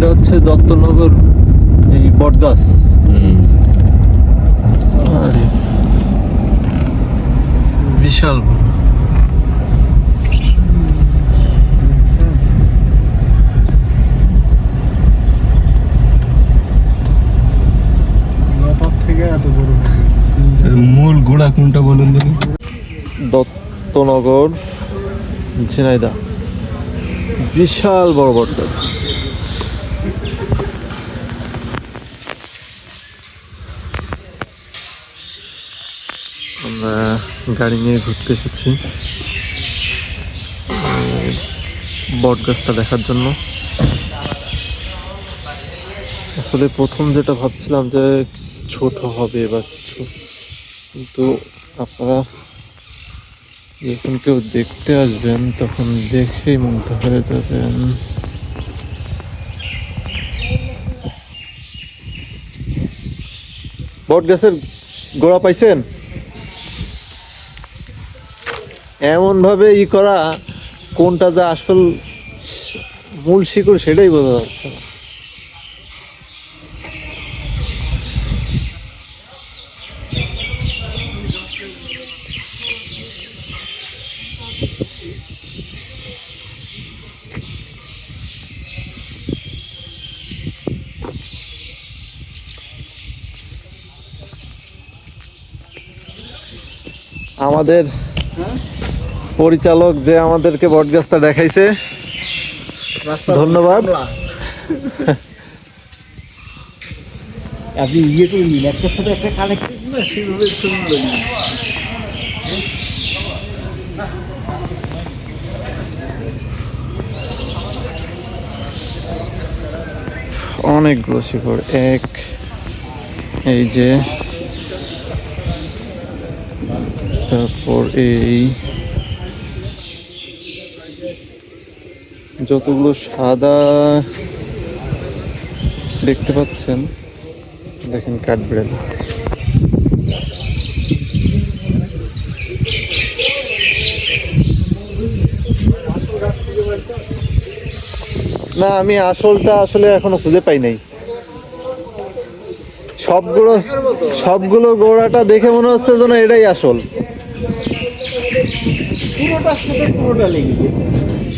এটা হচ্ছে দত্তনগর এই বটগাছ। বিশাল। বড়। থেকে এত বড় মূল গোড়া কোনটা বলুন দেখি। দত্তনগর ঝিনাইদা বিশাল বড় বটগাছ। আমরা গাড়ি নিয়ে ঘুরতে এসেছি, এই বটগাছটা দেখার জন্য। আসলে প্রথম যেটা ভাবছিলাম যে ছোট হবে বা কিছু কিন্তু আপনারা যখন কেউ দেখতে আসবেন, তখন দেখেই মুগ্ধ হয়ে যাবেন। বট গাছের গোড়া পাইছেন? এমন ভাবে ই করা কোনটা যে আসল মূল শিকড় সেটাই বোঝা যাচ্ছে না। আমাদের পরিচালক যে আমাদেরকে বটগাছটা দেখাইছে। ধন্যবাদ। আপনি ইয়ে করে নিন একটার সাথে একটা কানেক্টেড না সেভাবে ছবিগুলো নিন অনেকগুলো শিকড় এক এই যে তারপর এই যতগুলো সাদা দেখতে পাচ্ছেন, দেখেন কাঠবিড়ালি। না, আমি আসলটা আসলে এখনও খুঁজে পাই নাই। সবগুলো সবগুলো গোড়াটা দেখে মনে হচ্ছে যেন এটাই আসল। পুরোটার সাথে পুরোটা লেগে গেছে।